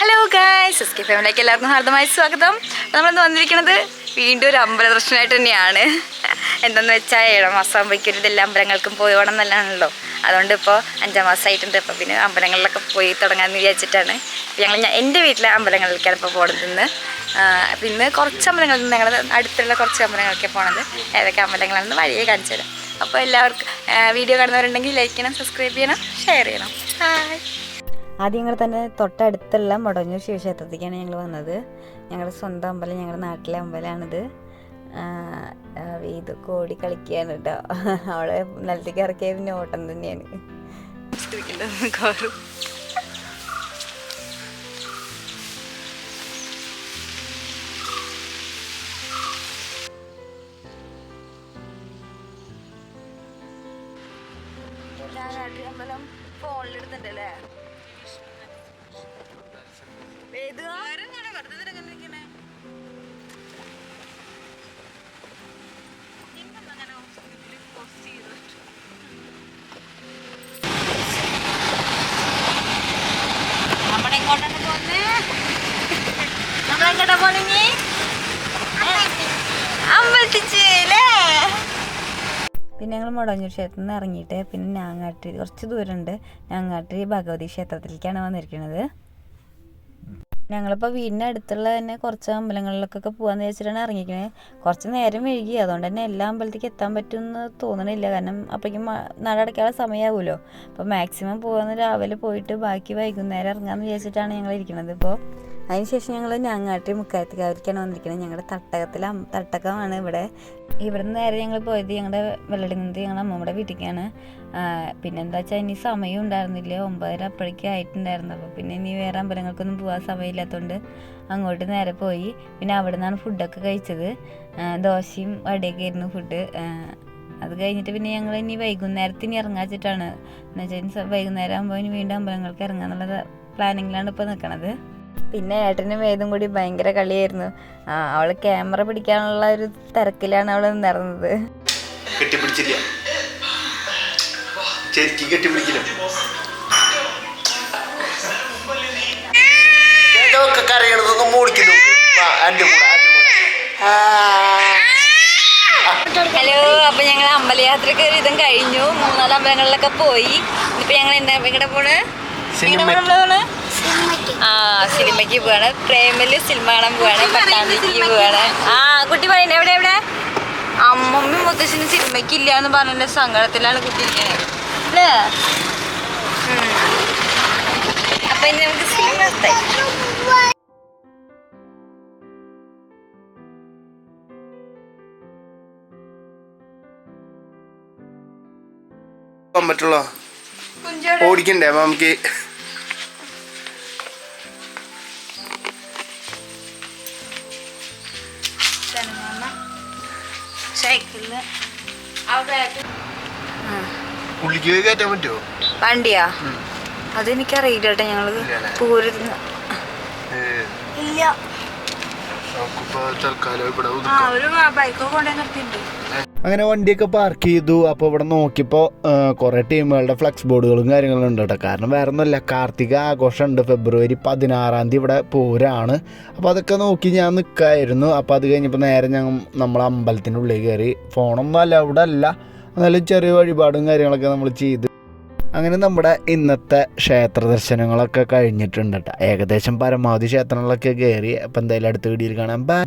Hello guys S K ഫാമിലിക്ക് എല്ലാവർക്കും ഹാർദമായ സ്വാഗതം. നമ്മളിന്ന് വന്നിരിക്കുന്നത് വീണ്ടും ഒരു അമ്പല ദർശനമായിട്ട് തന്നെയാണ്. എന്തെന്ന് വെച്ചാൽ ഏഴാം മാസം ആകുമ്പോഴേക്കും എല്ലാ അമ്പലങ്ങൾക്കും പോയി വേണം എന്നല്ലാണല്ലോ. അതുകൊണ്ട് ഇപ്പോൾ അഞ്ചാം മാസമായിട്ടുണ്ട് ഇപ്പോൾ പിന്നെ അമ്പലങ്ങളിലൊക്കെ പോയി തുടങ്ങാമെന്ന് വിചാരിച്ചിട്ടാണ്. ഞങ്ങൾ ഞാൻ എന്റെ വീട്ടിലെ അമ്പലങ്ങളിലേക്കാണ് ഇപ്പോൾ പോകുന്നത് ഇന്ന്. ആ, ഇന്ന് കുറച്ച് അമ്പലങ്ങളിൽ നിന്ന് ഞങ്ങൾ അടുത്തുള്ള കുറച്ച് അമ്പലങ്ങളൊക്കെ പോകണത് ഏതൊക്കെ അമ്പലങ്ങളാണെന്ന് വഴിയെ കാണിച്ചു തരാം. അപ്പോൾ എല്ലാവർക്കും വീഡിയോ കാണുന്നവരുണ്ടെങ്കിൽ ലൈക്ക് ചെയ്യണം സബ്സ്ക്രൈബ് ചെയ്യണം ഷെയർ ചെയ്യണം. ഹായ് ആദ്യം ഞങ്ങൾ തന്നെ തൊട്ടടുത്തുള്ള മുടഞ്ഞൂർ ശിവക്ഷേത്രത്തേക്കാണ് ഞങ്ങൾ വന്നത്. ഞങ്ങളുടെ സ്വന്തം അമ്പലം ഞങ്ങളുടെ നാട്ടിലെ അമ്പലമാണിത് ഇത് കോടി കളിക്കുകയാണ് കേട്ടോ അവളെ നിലത്തേക്ക് ഇറക്കിയ പിന്നെ ഓട്ടം തന്നെയാണ്. അമ്പലം. ഫോണിലെടുത്തിട്ടല്ലേ നമ്മളെങ്ങോട്ടാ പോണെങ്കി പിന്നെ ഞങ്ങൾ മുടങ്ങൂർ ക്ഷേത്രത്തിൽ നിന്ന് ഇറങ്ങിയിട്ട് പിന്നെ ഞാങ്ങാട്ടിരി കുറച്ച് ദൂരമുണ്ട്. ഞാങ്ങാട്ടിരി ഭഗവതി ക്ഷേത്രത്തിലേക്കാണ് വന്നിരിക്കുന്നത് ഞങ്ങളിപ്പോൾ വീടിന്റെ അടുത്തുള്ള തന്നെ കുറച്ച് അമ്പലങ്ങളിലൊക്കെ പോകാമെന്ന് വെച്ചിട്ടാണ് ഇറങ്ങിക്കുന്നത് കുറച്ച് നേരം വൈകി. അതുകൊണ്ട് തന്നെ എല്ലാ അമ്പലത്തേക്ക് എത്താൻ പറ്റുമെന്ന് തോന്നണില്ല. കാരണം അപ്പോഴേക്കും നട അടയ്ക്കാനുള്ള സമയമാകുമല്ലോ അപ്പോൾ മാക്സിമം പോകുന്ന രാവിലെ പോയിട്ട് ബാക്കി വൈകുന്നേരം ഇറങ്ങാമെന്ന് വിചാരിച്ചിട്ടാണ് ഞങ്ങൾ ഇരിക്കുന്നത് ഇപ്പോൾ അതിനുശേഷം ഞങ്ങൾ ഞാങ്ങാട്ടി മുക്കായത്തുകാരിക്കാണ് വന്നിരിക്കുന്നത് ഞങ്ങളുടെ തട്ടകത്തിലെ തട്ടകമാണ് ഇവിടെ. ഇവിടെ നിന്ന് നേരെ ഞങ്ങൾ പോയത് ഞങ്ങളുടെ വെള്ളടിങ്ങനത്ത് ഞങ്ങളുടെ അമ്മമ്മയുടെ വീട്ടിലേക്കാണ് പിന്നെ എന്താ വെച്ചാൽ ഇനി സമയം ഉണ്ടായിരുന്നില്ല. ഒമ്പതര അപ്പോഴേക്കും ആയിട്ടുണ്ടായിരുന്നു. അപ്പോൾ പിന്നെ ഇനി വേറെ അമ്പലങ്ങൾക്കൊന്നും പോകാൻ സമയമില്ലാത്തതുകൊണ്ട് അങ്ങോട്ട് നേരെ പോയി. പിന്നെ അവിടെ നിന്നാണ് ഫുഡൊക്കെ കഴിച്ചത്. ദോശയും വടയൊക്കെ ആയിരുന്നു ഫുഡ്. അത് കഴിഞ്ഞിട്ട് പിന്നെ ഞങ്ങൾ ഇനി വൈകുന്നേരത്തിന് ഇനി ഇറങ്ങാച്ചിട്ടാണ് എന്നുവെച്ചാൽ വൈകുന്നേരം ആകുമ്പോൾ ഇനി വീണ്ടും അമ്പലങ്ങൾക്ക് ഇറങ്ങാന്നുള്ള പ്ലാനിങ്ങിലാണ് ഇപ്പോൾ നിൽക്കണത് പിന്നെ ഏട്ടനും വേദം കൂടി ഭയങ്കര കളിയായിരുന്നു. ആ അവൾ ക്യാമറ പിടിക്കാനുള്ള ഒരു തിരക്കിലാണ് അവൾ നിറഞ്ഞത്. കെട്ടിപ്പിടിച്ചില്ല. ശരിക്കും കെട്ടിപ്പിടിക്കില്ല. കരയണതൊന്നും മൂടിക്കുന്നു ഹലോ അപ്പൊ ഞങ്ങൾ അമ്പലയാത്രക്ക് ഒരു ഇതും കഴിഞ്ഞു. മൂന്നാൽ അമ്പലങ്ങളിലൊക്കെ പോയി. ഇപ്പൊ ഞങ്ങൾ എന്താ ഇവിടെ പോണ്? പോണ്? ആ സിനിമയ്ക്ക് പോവാണ്. പ്രേമിൽ സിനിമ കാണാൻ പോവാണ് പട്ടാമ്പിക്ക് പോവാണ്. ആ കുട്ടി പറയുന്നത് എവിടെ എവിടെ? അമ്മമ്മ മുത്തശ്ശന് സിനിമയ്ക്ക് ഇല്ല എന്ന് പറഞ്ഞ സങ്കടത്തിലാണ് കുട്ടി ഇരിക്കണത്. അല്ലേ? അപ്പൊ ഇനി നമുക്ക് സിനിമ പറ്റുള്ള? ഓടിക്കണ്ടേ നമുക്ക് വണ്ടിയാ? അതെനിക്കറിയില്ല കേട്ടോ ഞങ്ങൾ? പൂരത്തിന് ഇല്ല. അങ്ങനെ വണ്ടിയൊക്കെ പാർക്ക് ചെയ്തു. അപ്പോൾ ഇവിടെ നോക്കിയപ്പോൾ കുറേ ടീമുകളുടെ ഫ്ലക്സ് ബോർഡുകളും കാര്യങ്ങളും ഉണ്ട് കേട്ടോ കാരണം വേറെ ഒന്നുമില്ല കാർത്തിക ആഘോഷമുണ്ട്. ഫെബ്രുവരി പതിനാറാം തീയതി ഇവിടെ പോരാണ്. അപ്പോൾ അതൊക്കെ നോക്കി ഞാൻ നിൽക്കായിരുന്നു അപ്പോൾ അത് കഴിഞ്ഞപ്പോൾ നേരെ ഞങ്ങൾ നമ്മൾ അമ്പലത്തിന്റെ ഉള്ളിൽ കയറി. ഫോണൊന്നും അല്ല അവിടെ അല്ല. എന്നാലും ചെറിയ വഴിപാടും കാര്യങ്ങളൊക്കെ നമ്മൾ ചെയ്ത്. അങ്ങനെ നമ്മുടെ ഇന്നത്തെ ക്ഷേത്ര ദർശനങ്ങളൊക്കെ കഴിഞ്ഞിട്ടുണ്ട് കേട്ടോ ഏകദേശം പരമാവധി ക്ഷേത്രങ്ങളൊക്കെ കയറി അപ്പം എന്തായാലും അടുത്ത വീഡിയോയിൽ കാണാം. ബൈ